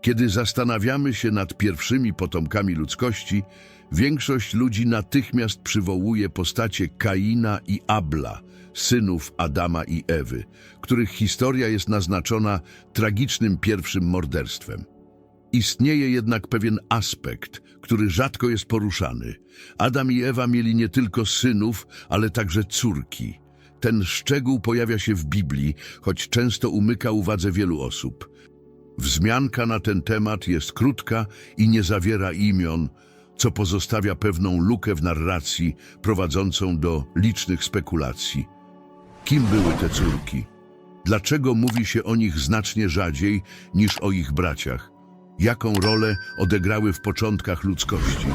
Kiedy zastanawiamy się nad pierwszymi potomkami ludzkości, większość ludzi natychmiast przywołuje postacie Kaina i Abla, synów Adama i Ewy, których historia jest naznaczona tragicznym pierwszym morderstwem. Istnieje jednak pewien aspekt, który rzadko jest poruszany. Adam i Ewa mieli nie tylko synów, ale także córki. Ten szczegół pojawia się w Biblii, choć często umyka uwadze wielu osób. Wzmianka na ten temat jest krótka i nie zawiera imion, co pozostawia pewną lukę w narracji prowadzącą do licznych spekulacji. Kim były te córki? Dlaczego mówi się o nich znacznie rzadziej niż o ich braciach? Jaką rolę odegrały w początkach ludzkości?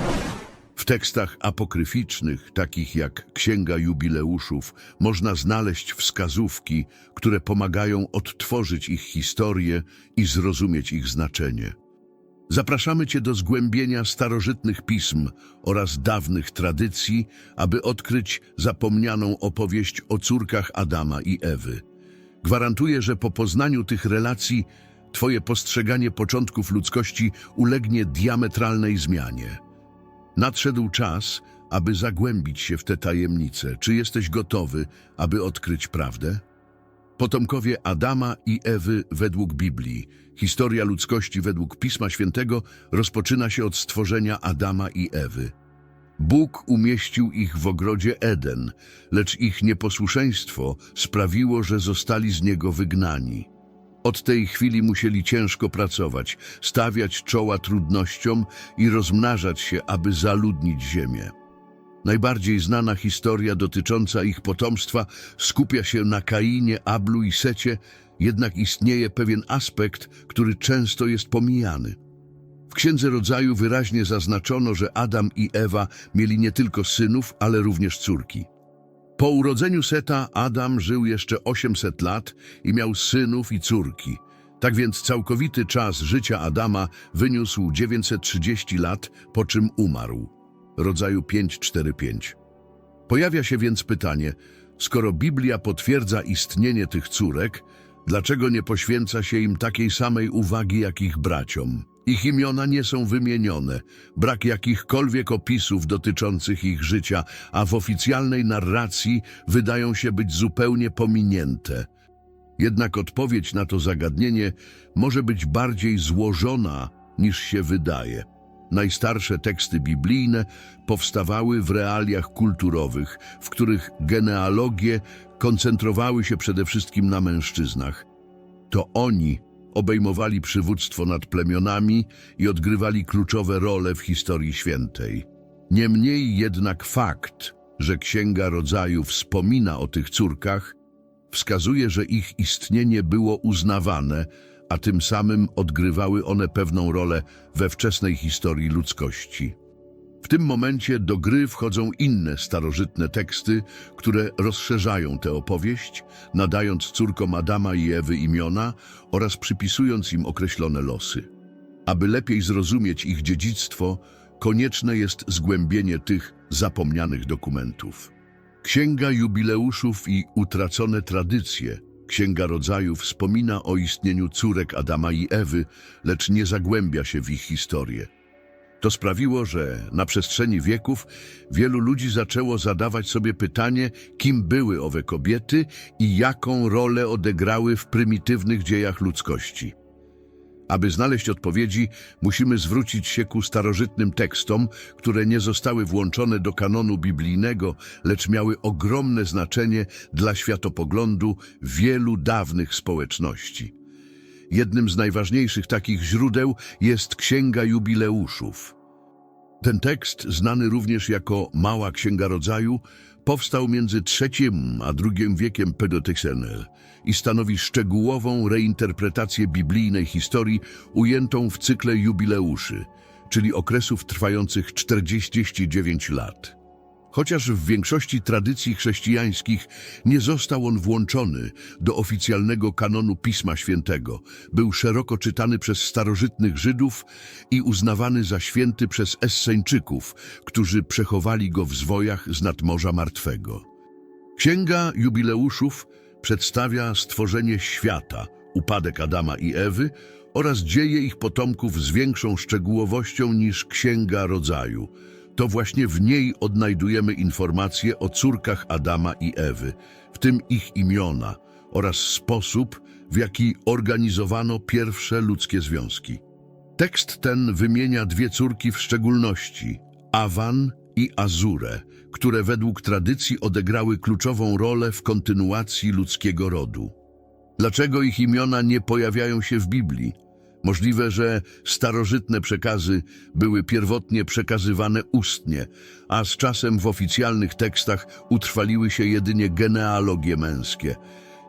W tekstach apokryficznych, takich jak Księga Jubileuszów, można znaleźć wskazówki, które pomagają odtworzyć ich historię i zrozumieć ich znaczenie. Zapraszamy Cię do zgłębienia starożytnych pism oraz dawnych tradycji, aby odkryć zapomnianą opowieść o córkach Adama i Ewy. Gwarantuję, że po poznaniu tych relacji Twoje postrzeganie początków ludzkości ulegnie diametralnej zmianie. Nadszedł czas, aby zagłębić się w te tajemnice. Czy jesteś gotowy, aby odkryć prawdę? Potomkowie Adama i Ewy według Biblii. Historia ludzkości według Pisma Świętego rozpoczyna się od stworzenia Adama i Ewy. Bóg umieścił ich w ogrodzie Eden, lecz ich nieposłuszeństwo sprawiło, że zostali z niego wygnani. Od tej chwili musieli ciężko pracować, stawiać czoła trudnościom i rozmnażać się, aby zaludnić ziemię. Najbardziej znana historia dotycząca ich potomstwa skupia się na Kainie, Ablu i Secie, jednak istnieje pewien aspekt, który często jest pomijany. W Księdze Rodzaju wyraźnie zaznaczono, że Adam i Ewa mieli nie tylko synów, ale również córki. Po urodzeniu Seta Adam żył jeszcze 800 lat i miał synów i córki. Tak więc całkowity czas życia Adama wyniósł 930 lat, po czym umarł. Rodzaju 545. Pojawia się więc pytanie, skoro Biblia potwierdza istnienie tych córek, dlaczego nie poświęca się im takiej samej uwagi jak ich braciom? Ich imiona nie są wymienione, brak jakichkolwiek opisów dotyczących ich życia, a w oficjalnej narracji wydają się być zupełnie pominięte. Jednak odpowiedź na to zagadnienie może być bardziej złożona niż się wydaje. Najstarsze teksty biblijne powstawały w realiach kulturowych, w których genealogie koncentrowały się przede wszystkim na mężczyznach. To oni obejmowali przywództwo nad plemionami i odgrywali kluczowe role w historii świętej. Niemniej jednak fakt, że Księga Rodzaju wspomina o tych córkach, wskazuje, że ich istnienie było uznawane, a tym samym odgrywały one pewną rolę we wczesnej historii ludzkości. W tym momencie do gry wchodzą inne starożytne teksty, które rozszerzają tę opowieść, nadając córkom Adama i Ewy imiona oraz przypisując im określone losy. Aby lepiej zrozumieć ich dziedzictwo, konieczne jest zgłębienie tych zapomnianych dokumentów. Księga Jubileuszów i Utracone Tradycje Księga Rodzaju wspomina o istnieniu córek Adama i Ewy, lecz nie zagłębia się w ich historię. To sprawiło, że na przestrzeni wieków wielu ludzi zaczęło zadawać sobie pytanie, kim były owe kobiety i jaką rolę odegrały w prymitywnych dziejach ludzkości. Aby znaleźć odpowiedzi, musimy zwrócić się ku starożytnym tekstom, które nie zostały włączone do kanonu biblijnego, lecz miały ogromne znaczenie dla światopoglądu wielu dawnych społeczności. Jednym z najważniejszych takich źródeł jest Księga Jubileuszów. Ten tekst, znany również jako Mała Księga Rodzaju, powstał między III a II wiekiem Pedotexenel i stanowi szczegółową reinterpretację biblijnej historii ujętą w cykle jubileuszy, czyli okresów trwających 49 lat. Chociaż w większości tradycji chrześcijańskich nie został on włączony do oficjalnego kanonu Pisma Świętego, był szeroko czytany przez starożytnych Żydów i uznawany za święty przez Esseńczyków, którzy przechowali go w zwojach z nadmorza martwego. Księga Jubileuszów przedstawia stworzenie świata, upadek Adama i Ewy oraz dzieje ich potomków z większą szczegółowością niż Księga Rodzaju. To właśnie w niej odnajdujemy informacje o córkach Adama i Ewy, w tym ich imiona oraz sposób, w jaki organizowano pierwsze ludzkie związki. Tekst ten wymienia dwie córki w szczególności, Awan i Azurę, które według tradycji odegrały kluczową rolę w kontynuacji ludzkiego rodu. Dlaczego ich imiona nie pojawiają się w Biblii? Możliwe, że starożytne przekazy były pierwotnie przekazywane ustnie, a z czasem w oficjalnych tekstach utrwaliły się jedynie genealogie męskie.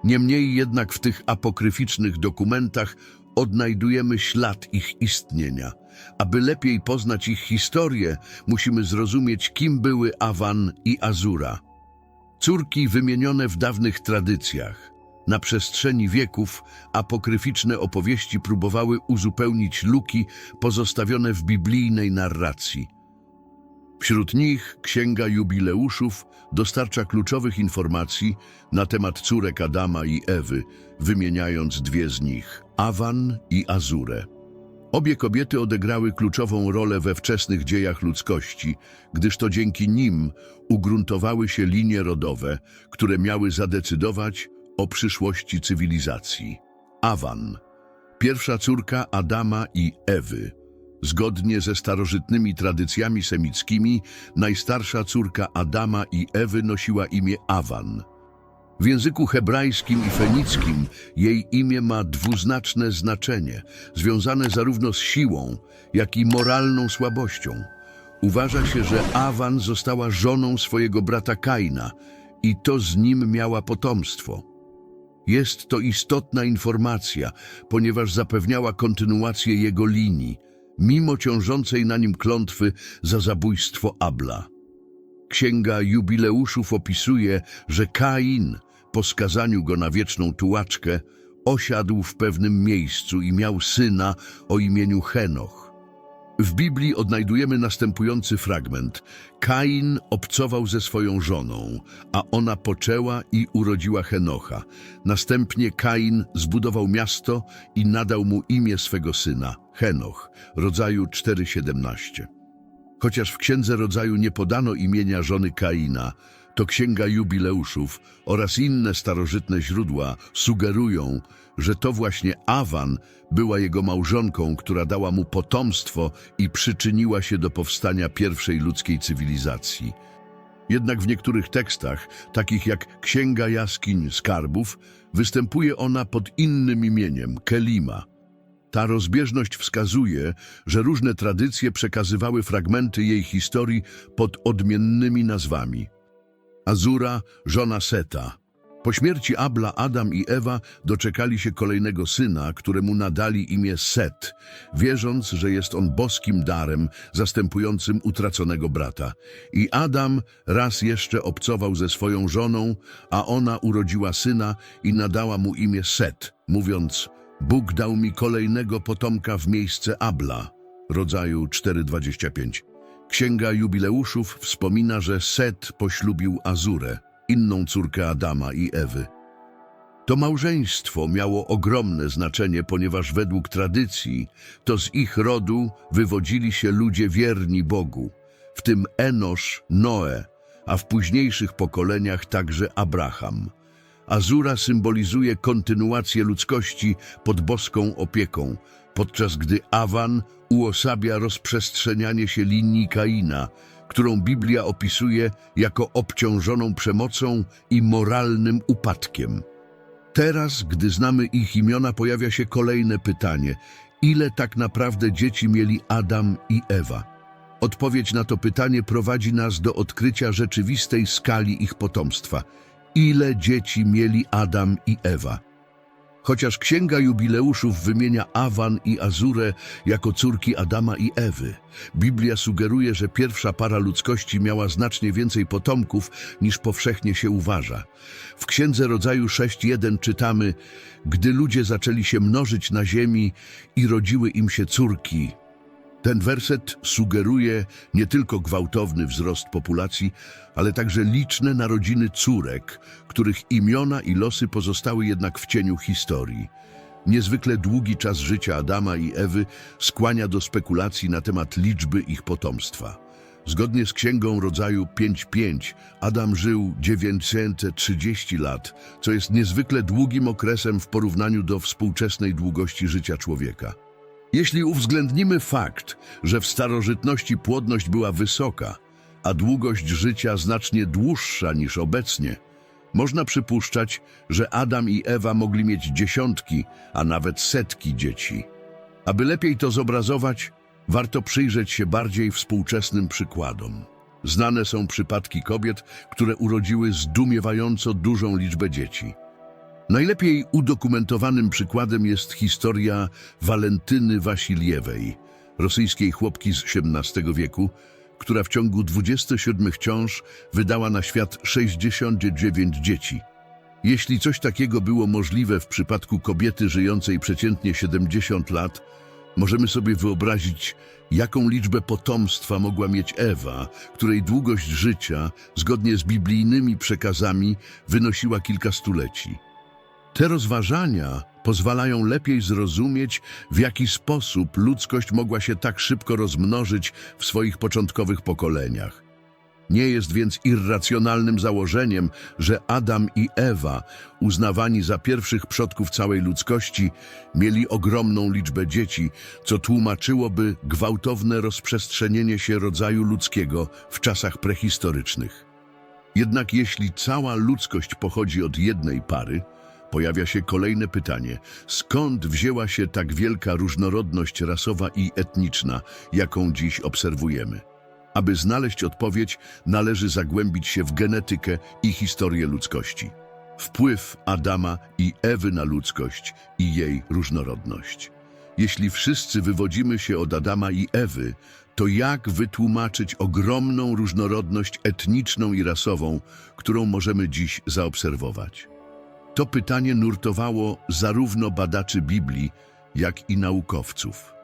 Niemniej jednak w tych apokryficznych dokumentach odnajdujemy ślad ich istnienia. Aby lepiej poznać ich historię, musimy zrozumieć, kim były Awan i Azura. Córki wymienione w dawnych tradycjach. Na przestrzeni wieków apokryficzne opowieści próbowały uzupełnić luki pozostawione w biblijnej narracji. Wśród nich Księga Jubileuszów dostarcza kluczowych informacji na temat córek Adama i Ewy, wymieniając dwie z nich, Awan i Azurę. Obie kobiety odegrały kluczową rolę we wczesnych dziejach ludzkości, gdyż to dzięki nim ugruntowały się linie rodowe, które miały zadecydować o przyszłości cywilizacji. Awan, pierwsza córka Adama i Ewy. Zgodnie ze starożytnymi tradycjami semickimi, najstarsza córka Adama i Ewy nosiła imię Awan. W języku hebrajskim i fenickim jej imię ma dwuznaczne znaczenie, związane zarówno z siłą, jak i moralną słabością. Uważa się, że Awan została żoną swojego brata Kaina i to z nim miała potomstwo. Jest to istotna informacja, ponieważ zapewniała kontynuację jego linii, mimo ciążącej na nim klątwy za zabójstwo Abla. Księga Jubileuszów opisuje, że Kain, po skazaniu go na wieczną tułaczkę, osiadł w pewnym miejscu i miał syna o imieniu Henoch. W Biblii odnajdujemy następujący fragment. Kain obcował ze swoją żoną, a ona poczęła i urodziła Henocha. Następnie Kain zbudował miasto i nadał mu imię swego syna, Henoch, rodzaju 4,17. Chociaż w Księdze Rodzaju nie podano imienia żony Kaina, to Księga Jubileuszów oraz inne starożytne źródła sugerują, że to właśnie Awan była jego małżonką, która dała mu potomstwo i przyczyniła się do powstania pierwszej ludzkiej cywilizacji. Jednak w niektórych tekstach, takich jak Księga Jaskiń Skarbów, występuje ona pod innym imieniem Kelima. Ta rozbieżność wskazuje, że różne tradycje przekazywały fragmenty jej historii pod odmiennymi nazwami. Azura, żona Seta. Po śmierci Abla, Adam i Ewa doczekali się kolejnego syna, któremu nadali imię Set, wierząc, że jest on boskim darem zastępującym utraconego brata. I Adam raz jeszcze obcował ze swoją żoną, a ona urodziła syna i nadała mu imię Set, mówiąc Bóg dał mi kolejnego potomka w miejsce Abla, rodzaju 425. Księga Jubileuszów wspomina, że Set poślubił Azurę, inną córkę Adama i Ewy. To małżeństwo miało ogromne znaczenie, ponieważ według tradycji to z ich rodu wywodzili się ludzie wierni Bogu, w tym Enosz, Noe, a w późniejszych pokoleniach także Abraham. Azura symbolizuje kontynuację ludzkości pod boską opieką, podczas gdy Awan uosabia rozprzestrzenianie się linii Kaina, którą Biblia opisuje jako obciążoną przemocą i moralnym upadkiem. Teraz, gdy znamy ich imiona, pojawia się kolejne pytanie. Ile tak naprawdę dzieci mieli Adam i Ewa? Odpowiedź na to pytanie prowadzi nas do odkrycia rzeczywistej skali ich potomstwa. Ile dzieci mieli Adam i Ewa? Chociaż Księga Jubileuszów wymienia Awan i Azurę jako córki Adama i Ewy, Biblia sugeruje, że pierwsza para ludzkości miała znacznie więcej potomków niż powszechnie się uważa. W Księdze Rodzaju 6.1 czytamy Gdy ludzie zaczęli się mnożyć na ziemi i rodziły im się córki, ten werset sugeruje nie tylko gwałtowny wzrost populacji, ale także liczne narodziny córek, których imiona i losy pozostały jednak w cieniu historii. Niezwykle długi czas życia Adama i Ewy skłania do spekulacji na temat liczby ich potomstwa. Zgodnie z Księgą Rodzaju 5.5 Adam żył 930 lat, co jest niezwykle długim okresem w porównaniu do współczesnej długości życia człowieka. Jeśli uwzględnimy fakt, że w starożytności płodność była wysoka, a długość życia znacznie dłuższa niż obecnie, można przypuszczać, że Adam i Ewa mogli mieć dziesiątki, a nawet setki dzieci. Aby lepiej to zobrazować, warto przyjrzeć się bardziej współczesnym przykładom. Znane są przypadki kobiet, które urodziły zdumiewająco dużą liczbę dzieci. Najlepiej udokumentowanym przykładem jest historia Walentyny Wasiliewej, rosyjskiej chłopki z XVII wieku, która w ciągu 27 ciąż wydała na świat 69 dzieci. Jeśli coś takiego było możliwe w przypadku kobiety żyjącej przeciętnie 70 lat, możemy sobie wyobrazić, jaką liczbę potomstwa mogła mieć Ewa, której długość życia, zgodnie z biblijnymi przekazami, wynosiła kilka stuleci. Te rozważania pozwalają lepiej zrozumieć, w jaki sposób ludzkość mogła się tak szybko rozmnożyć w swoich początkowych pokoleniach. Nie jest więc irracjonalnym założeniem, że Adam i Ewa, uznawani za pierwszych przodków całej ludzkości, mieli ogromną liczbę dzieci, co tłumaczyłoby gwałtowne rozprzestrzenienie się rodzaju ludzkiego w czasach prehistorycznych. Jednak jeśli cała ludzkość pochodzi od jednej pary, pojawia się kolejne pytanie: skąd wzięła się tak wielka różnorodność rasowa i etniczna, jaką dziś obserwujemy? Aby znaleźć odpowiedź, należy zagłębić się w genetykę i historię ludzkości. Wpływ Adama i Ewy na ludzkość i jej różnorodność. Jeśli wszyscy wywodzimy się od Adama i Ewy, to jak wytłumaczyć ogromną różnorodność etniczną i rasową, którą możemy dziś zaobserwować? To pytanie nurtowało zarówno badaczy Biblii, jak i naukowców.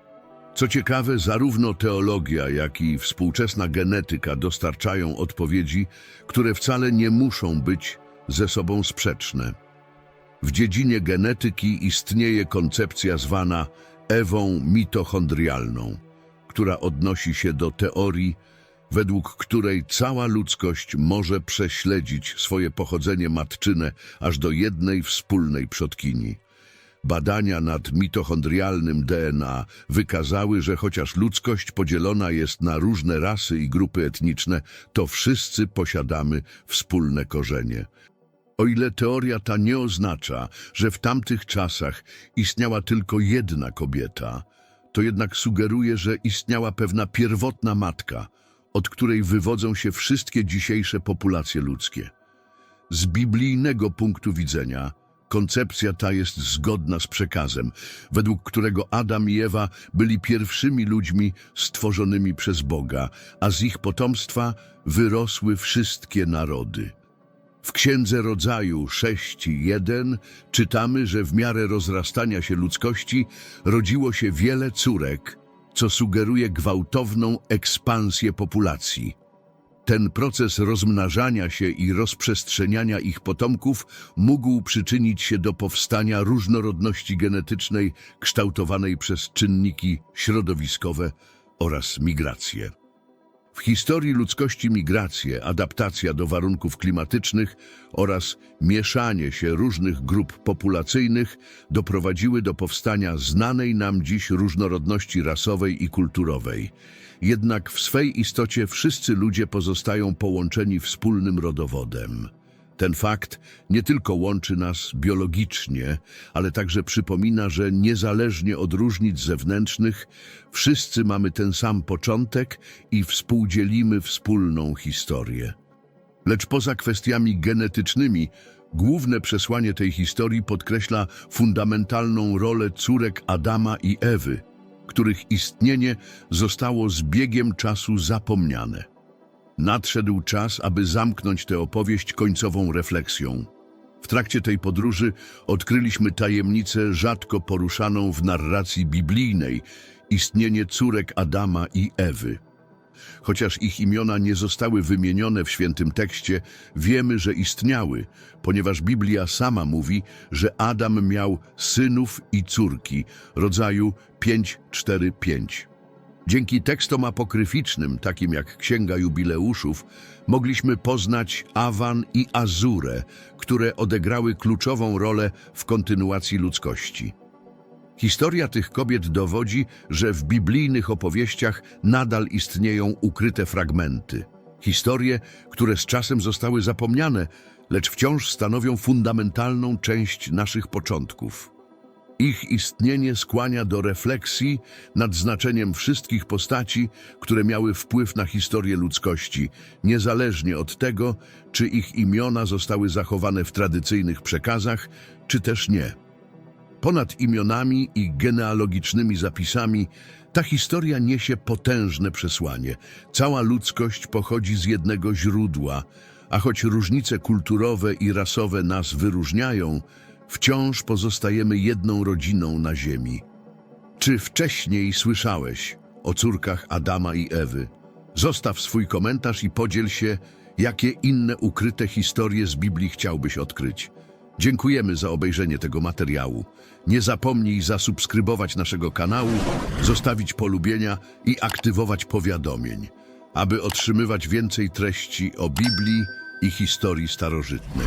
Co ciekawe, zarówno teologia, jak i współczesna genetyka dostarczają odpowiedzi, które wcale nie muszą być ze sobą sprzeczne. W dziedzinie genetyki istnieje koncepcja zwana ewą mitochondrialną, która odnosi się do teorii, według której cała ludzkość może prześledzić swoje pochodzenie matczyne aż do jednej wspólnej przodkini. Badania nad mitochondrialnym DNA wykazały, że chociaż ludzkość podzielona jest na różne rasy i grupy etniczne, to wszyscy posiadamy wspólne korzenie. O ile teoria ta nie oznacza, że w tamtych czasach istniała tylko jedna kobieta, to jednak sugeruje, że istniała pewna pierwotna matka, od której wywodzą się wszystkie dzisiejsze populacje ludzkie. Z biblijnego punktu widzenia koncepcja ta jest zgodna z przekazem, według którego Adam i Ewa byli pierwszymi ludźmi stworzonymi przez Boga, a z ich potomstwa wyrosły wszystkie narody. W Księdze Rodzaju 6.1 czytamy, że w miarę rozrastania się ludzkości rodziło się wiele córek, co sugeruje gwałtowną ekspansję populacji. Ten proces rozmnażania się i rozprzestrzeniania ich potomków mógł przyczynić się do powstania różnorodności genetycznej kształtowanej przez czynniki środowiskowe oraz migracje. W historii ludzkości migracje, adaptacja do warunków klimatycznych oraz mieszanie się różnych grup populacyjnych doprowadziły do powstania znanej nam dziś różnorodności rasowej i kulturowej. Jednak w swej istocie wszyscy ludzie pozostają połączeni wspólnym rodowodem. Ten fakt nie tylko łączy nas biologicznie, ale także przypomina, że niezależnie od różnic zewnętrznych, wszyscy mamy ten sam początek i współdzielimy wspólną historię. Lecz poza kwestiami genetycznymi, główne przesłanie tej historii podkreśla fundamentalną rolę córek Adama i Ewy, których istnienie zostało z biegiem czasu zapomniane. Nadszedł czas, aby zamknąć tę opowieść końcową refleksją. W trakcie tej podróży odkryliśmy tajemnicę rzadko poruszaną w narracji biblijnej istnienie córek Adama i Ewy. Chociaż ich imiona nie zostały wymienione w świętym tekście, wiemy, że istniały, ponieważ Biblia sama mówi, że Adam miał synów i córki rodzaju 5-4-5. Dzięki tekstom apokryficznym, takim jak Księga Jubileuszów, mogliśmy poznać Awan i Azurę, które odegrały kluczową rolę w kontynuacji ludzkości. Historia tych kobiet dowodzi, że w biblijnych opowieściach nadal istnieją ukryte fragmenty. Historie, które z czasem zostały zapomniane, lecz wciąż stanowią fundamentalną część naszych początków. Ich istnienie skłania do refleksji nad znaczeniem wszystkich postaci, które miały wpływ na historię ludzkości, niezależnie od tego, czy ich imiona zostały zachowane w tradycyjnych przekazach, czy też nie. Ponad imionami i genealogicznymi zapisami, ta historia niesie potężne przesłanie. Cała ludzkość pochodzi z jednego źródła, a choć różnice kulturowe i rasowe nas wyróżniają, wciąż pozostajemy jedną rodziną na Ziemi. Czy wcześniej słyszałeś o córkach Adama i Ewy? Zostaw swój komentarz i podziel się, jakie inne ukryte historie z Biblii chciałbyś odkryć. Dziękujemy za obejrzenie tego materiału. Nie zapomnij zasubskrybować naszego kanału, zostawić polubienia i aktywować powiadomień, aby otrzymywać więcej treści o Biblii i historii starożytnej.